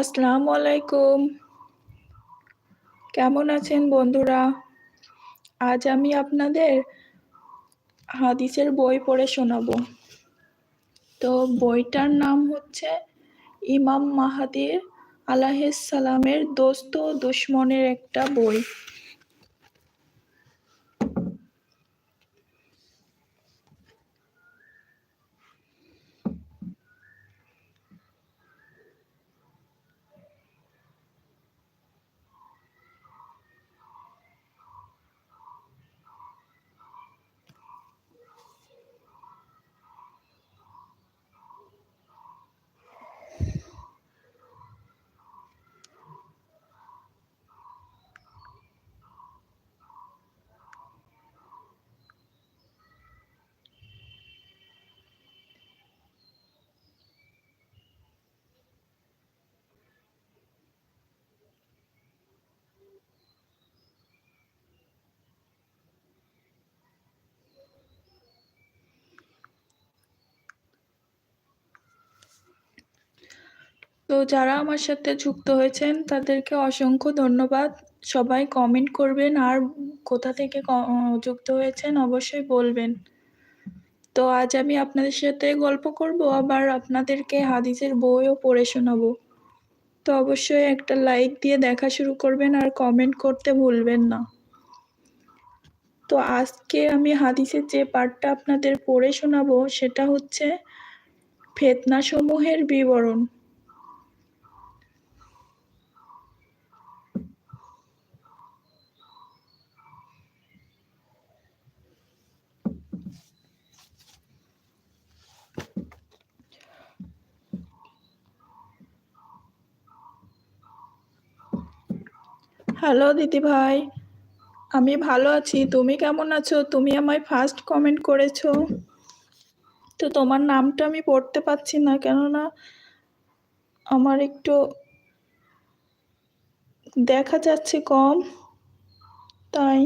আসসালামু আলাইকুম। কেমন আছেন বন্ধুরা? আজ আমি আপনাদের হাদিসের বই পড়ে শোনাব। তো বইটার নাম হচ্ছে ইমাম মাহাদির সালামের দোস্ত ও দুশ্মনের একটা বই। তো যারা আমার সাথে যুক্ত হয়েছেন, তাদেরকে অসংখ্য ধন্যবাদ। সবাই কমেন্ট করবেন আর কোথা থেকে যুক্ত হয়েছেন অবশ্যই বলবেন। তো আজ আমি আপনাদের সাথে গল্প করব, আবার আপনাদেরকে হাদিসের বইও পড়ে শোনাবো। তো অবশ্যই একটা লাইক দিয়ে দেখা শুরু করবেন আর কমেন্ট করতে ভুলবেন না। তো আজকে আমি হাদিসের যে পার্টটা আপনাদের পড়ে শোনাবো, সেটা হচ্ছে ফেতনাসমূহের বিবরণ। হ্যালো দিদি ভাই। আমি ভালো আছি। তুমি কেমন আছো? তুমি আমায় ফার্স্ট কমেন্ট করেছ। তো তোমার নামটা আমি পড়তে পারছি না, কেননা আমার একটু দেখা যাচ্ছে কম। তাই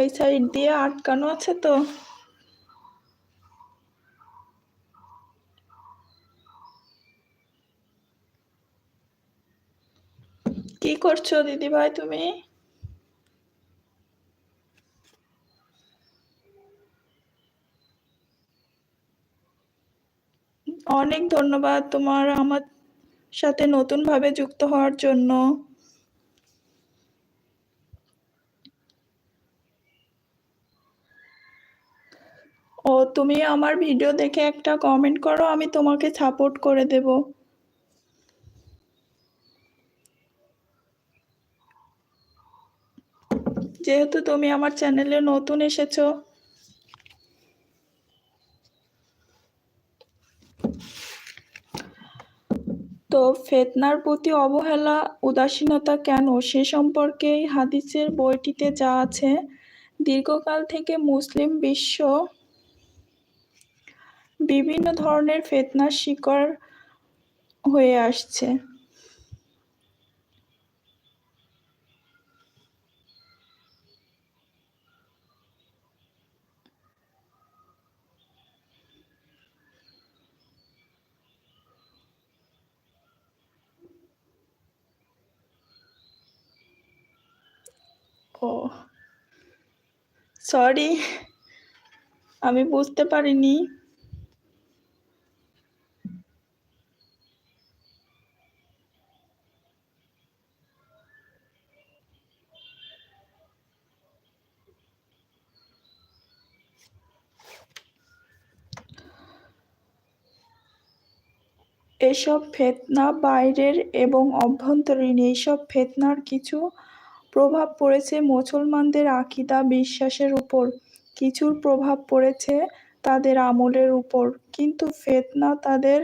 এই সাইড দিয়ে আটকানো আছে তো? করছ দিদি ভাই তুমি? অনেক ধন্যবাদ তোমার আমার সাথে নতুনভাবে যুক্ত হওয়ার জন্য। ও, তুমি আমার ভিডিও দেখে একটা কমেন্ট করো, আমি তোমাকে সাপোর্ট করে দেব। যেহেতু তুমি আমার চ্যানেলে নতুন এসেছ। তো ফেতনার প্রতি অবহেলা, উদাসীনতা কেন? সে সম্পর্কে হাদিসের বইটিতে যা আছে। দীর্ঘকাল থেকে মুসলিম বিশ্ব বিভিন্ন ধরনের ফেতনার শিকার হয়ে আসছে। ও সরি আমি বুঝতে পারিনি। এসব ফেতনা বাইরের এবং অভ্যন্তরীণ এইসব ফেতনার কিছু প্রভাব পড়েছে মুসলমানদের আকিদা বিশ্বাসের উপর। কিছুর প্রভাব পড়েছে তাদের আমলের উপর। কিন্তু ফেতনা তাদের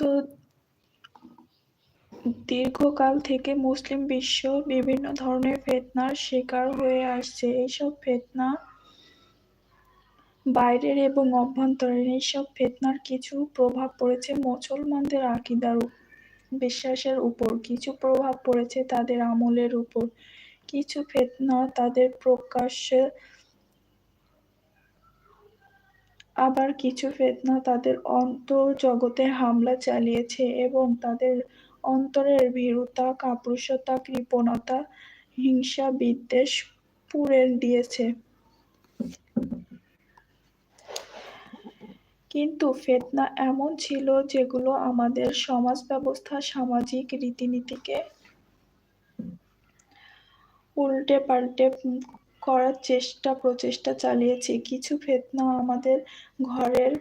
তো দীর্ঘকাল থেকে মুসলিম বিশ্ব বিভিন্ন ধরনের ফেতনার শিকার হয়ে আসছে। এইসব ফেতনা বাইরের এবং অভ্যন্তরীণ, এইসব ফেতনার কিছু প্রভাব পড়েছে মুসলমানদের আকিদার বিশ্বাসের উপর। কিছু প্রভাব পড়েছে তাদের আমলের উপর। কিছু ফেতনা তাদের প্রকাশ্যে আবার কিছু ফেতনা তাদের অন্তর্জগতে হামলা চালিয়েছে এবং তাদের অন্তরের ভীরুতা, কাপুরুষতা, কৃপণতা হিংসা বিদ্বেষ পুড়ে দিয়েছে। কিন্তু ফেতনা এমন ছিল যেগুলো আমাদের সমাজ ব্যবস্থা সামাজিক রীতিনীতিকে উল্টে পাল্টে করার চেষ্টা, প্রচেষ্টা চালিয়েছে। কিছু ফেতনা আমাদের ঘরের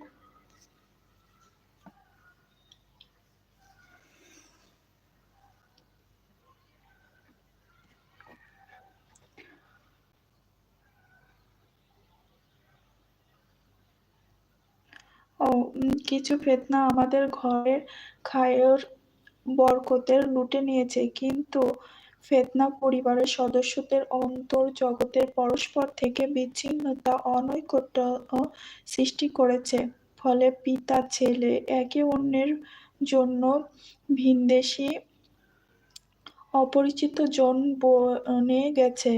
কিছু ফেতনা আমাদের ঘরের খায়ের বরকতের লুটে নিয়েছে। কিন্তু ফেতনা পরিবারের সদস্যদের অন্তর জগতের পরস্পর থেকে বিচ্ছিন্নতা অনৈকট্য সৃষ্টি করেছে। ফলে পিতা, ছেলে, একে অন্যের জন্য ভিনদেশি অপরিচিত জন বনে গেছে।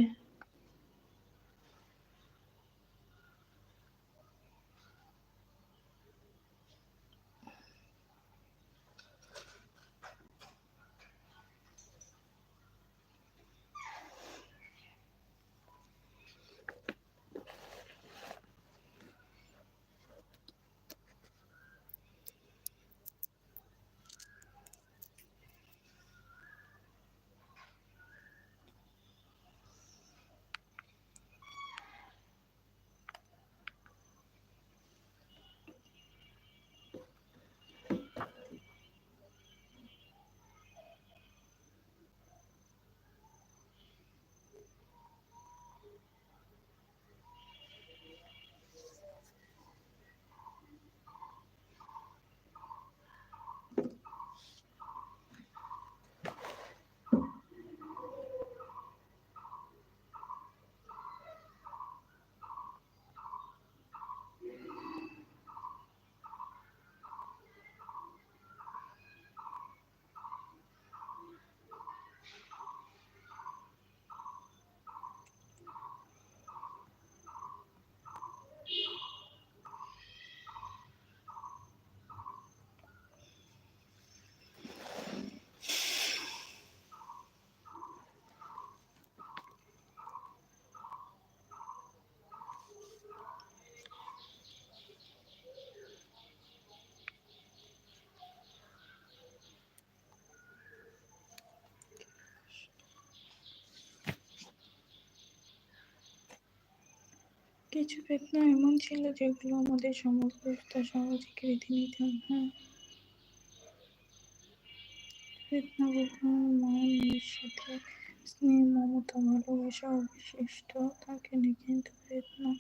কিছু ফেতনা এমন ছিল যেগুলো আমাদের সমাজ ব্যবস্থা সামাজিক রীতিনীতি হ্যাঁ। মায়ের সাথে স্নেহ, মমতা, ভালোবাসা অবশিষ্ট থাকেনি কিন্তু ফেতনা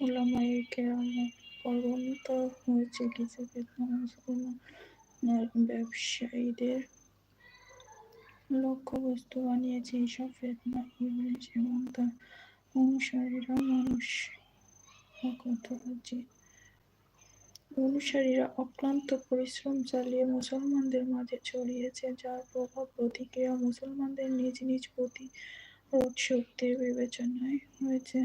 ওলামায়ে কেরামত পরিণত হয়েছে কিছু ফেতনা মুসলমান ব্যবসায়ীদের লক্ষ্যবস্তু বানিয়েছে। এইসব ফেতনা ইবলিস এবং তার অনুসারীরা মানুষ অনুসারীরা অক্লান্ত পরিশ্রম চালিয়ে মুসলমানদের মাঝে ছড়িয়েছে যার প্রভাব প্রতিক্রিয়া মুসলমানদের নিজ নিজ প্রতি শক্তির বিবেচনায় হয়েছে।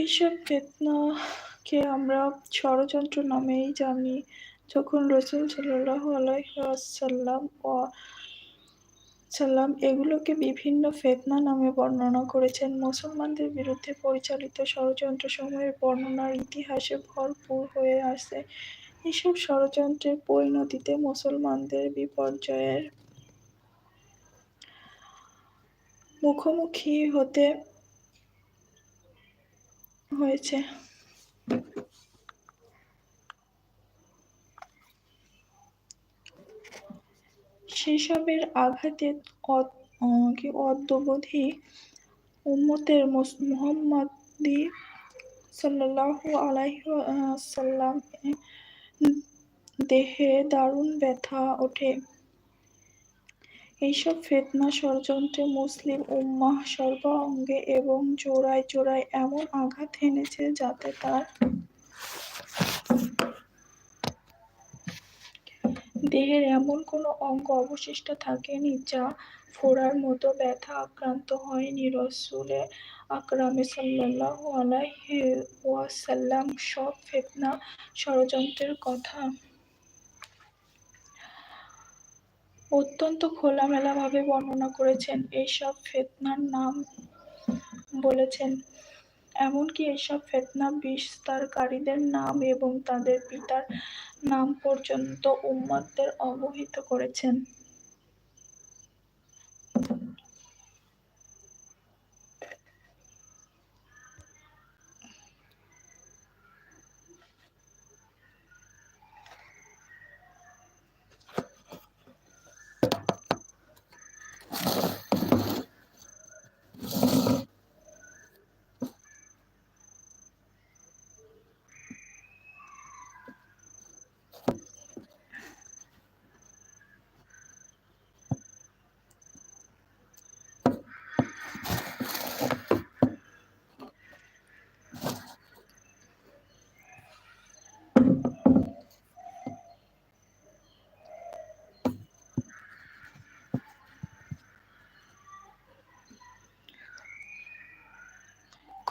এইসব ফেতনাকে আমরা ষড়যন্ত্র নামেই জানি। যখন রসুল সাল্লাহ আলাইসাল্লাম ও সাল্লাম এগুলোকে বিভিন্ন ফেতনা নামে বর্ণনা করেছেন, মুসলমানদের বিরুদ্ধে পরিচালিত ষড়যন্ত্র সময়ের বর্ণনার ইতিহাসে ভরপুর হয়ে আসে। এসব ষড়যন্ত্রের পরিণতিতে মুসলমানদের বিপর্যয়ের মুখোমুখি হতে হয়েছে। সেসবের আঘাতে অদ্যবধি উম্মতের মুহাম্মাদি সাল্লাল্লাহু আলাইহি ওয়াসাল্লাম দেহে দারুণ ব্যথা ওঠে। এইসব ফিতনা ষড়যন্ত্রে মুসলিম উম্মাহ সর্বাঙ্গে এবং জোড়ায় জোড়ায় এমন আঘাত হেনেছে যাতে তার দেহের এমন কোনো অঙ্গ অবশিষ্ট থাকেনি যা ফোড়ার মতো ব্যথা আক্রান্ত হয়নি রসুলে আকরামে সাল্লাল্লাহু আলাইহি ওয়াসাল্লাম সব ফিতনা ষড়যন্ত্রের কথা অত্যন্ত খোলামেলাভাবে বর্ণনা করেছেন এইসব ফেতনার নাম বলেছেন। এমনকি এইসব ফেতনা বিস্তারকারীদের নাম এবং তাদের পিতার নাম পর্যন্ত উম্মাদদের অবহিত করেছেন।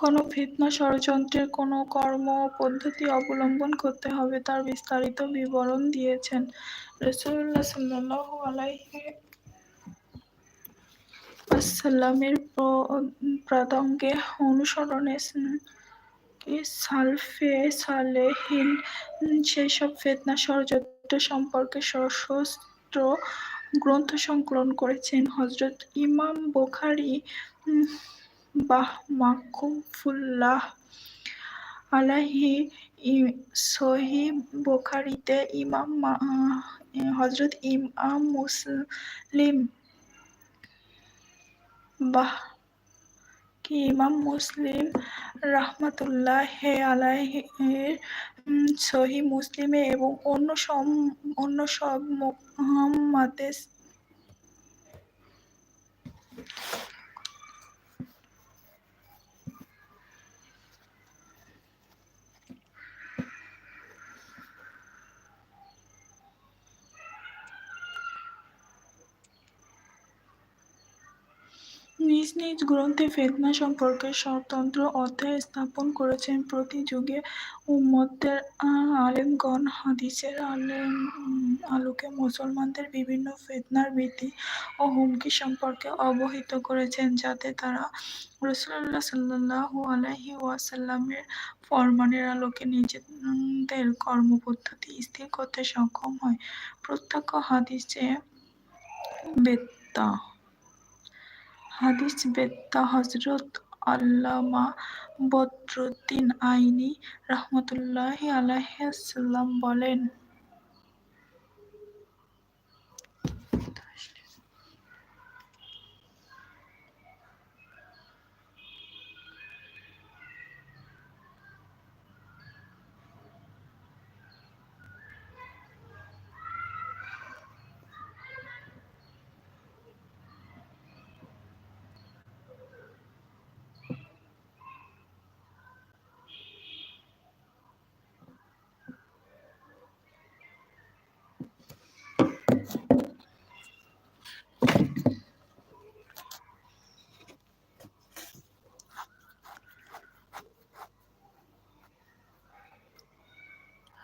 কোনো ফিতনা ষড়যন্ত্রের কোনো কর্ম পদ্ধতি অবলম্বন করতে হবে, তার বিস্তারিত বিবরণ দিয়েছেন রসুল্লাহ সাল্লাল্লাহু আলাইহি ওয়াসাল্লামের পদাঙ্কে অনুসরণে সালফে সালেহিন সেসব ফিতনা ষড়যন্ত্র সম্পর্কে সশস্ত্র গ্রন্থ সংকলন করেছেন হজরত ইমাম বুখারী। মাহফুল্লাহ আলাইহি সহিহ বোখারিতে ইমাম হযরত ইমাম মুসলিম। বাহ, কি ইমাম মুসলিম? রাহমাতুল্লাহি আলাইহির সহিহ মুসলিমে এবং অন্য সব অন্য সব মুহাম্মাদে নিজ গ্রন্থে ফিতনা সম্পর্কে স্বতন্ত্র অধ্যায় স্থাপন করেছেন প্রতি যুগে উম্মতের আলেমগণ। হাদিসের আলেম আলোকে মুসলমানদের বিভিন্ন ফিতনার ভীতি ও হুমকি সম্পর্কে অবহিত করেছেন, যাতে তারা রসুল্লাহ সাল্লাল্লাহু আলাইহি ওয়াসাল্লামের ফরমানের আলোকে নিজেদের কর্মপদ্ধতি স্থির করতে সক্ষম হয়। প্রত্যক্ষ হাদিসে বেত্তা হাদিস বেত্তা হজরত আল্লামা বদরুদ্দিন আইনি রহমতুল্লাহ আলাইসাল্লাম বলেন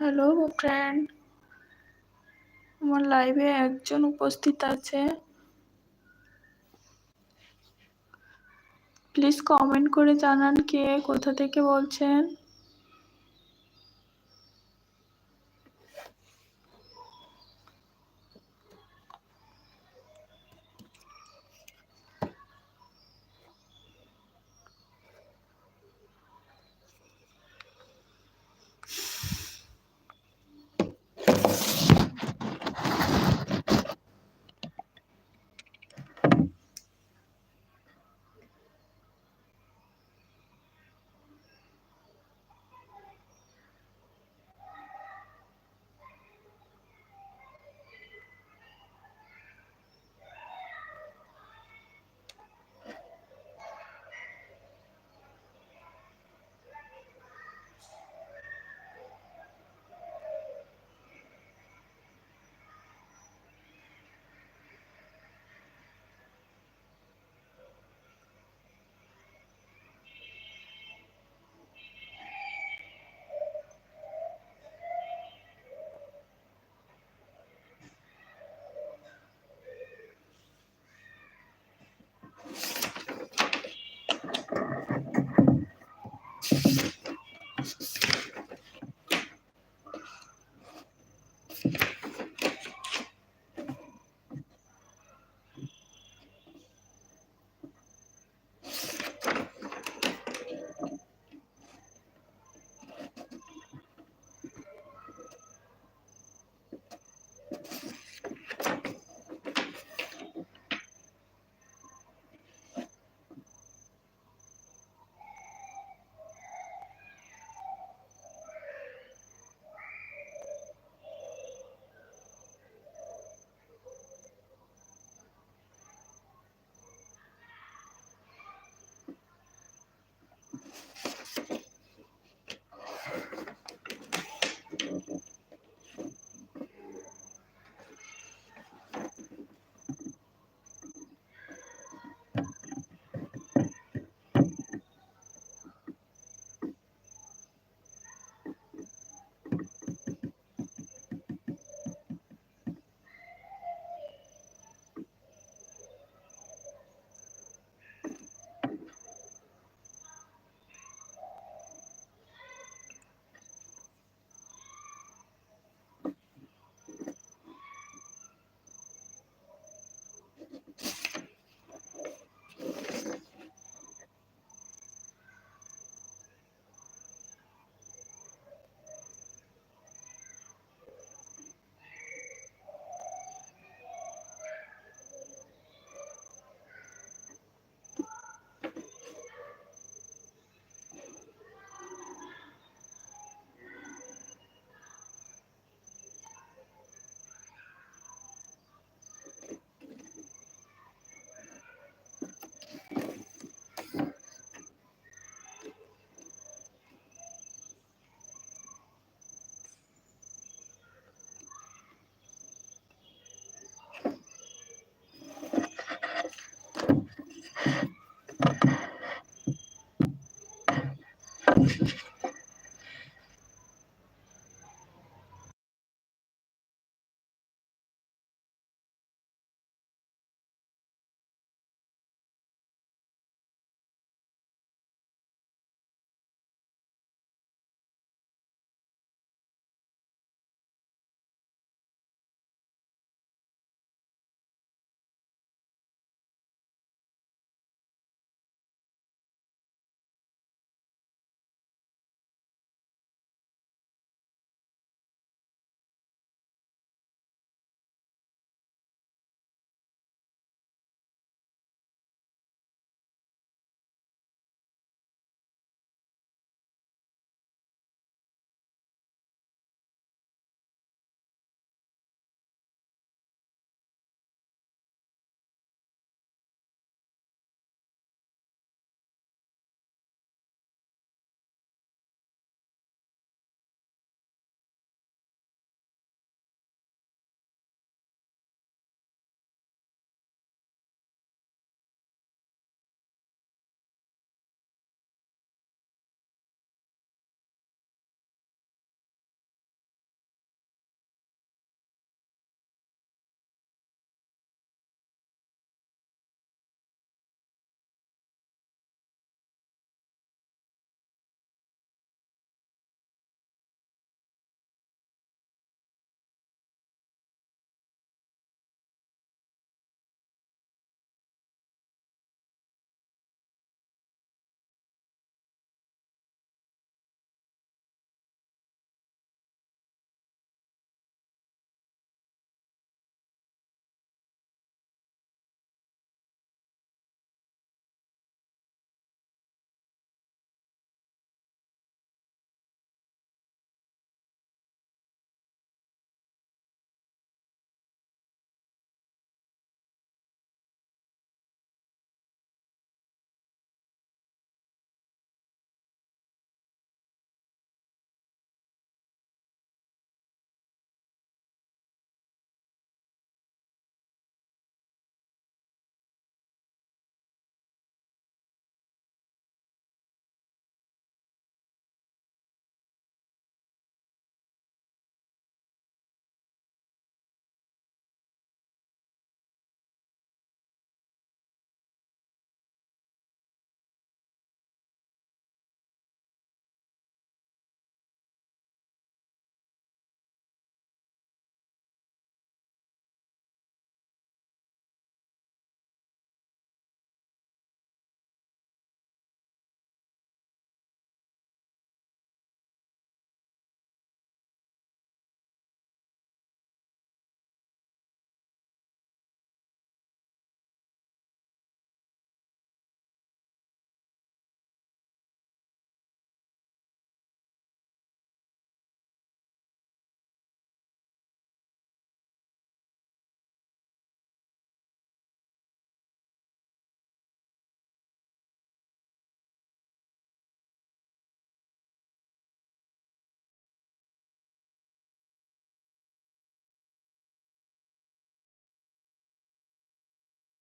হ্যালো ফ্রেন্ড আমার লাইভে একজন উপস্থিত আছে। প্লিজ কমেন্ট করে জানান কে, কোথা থেকে বলছেন।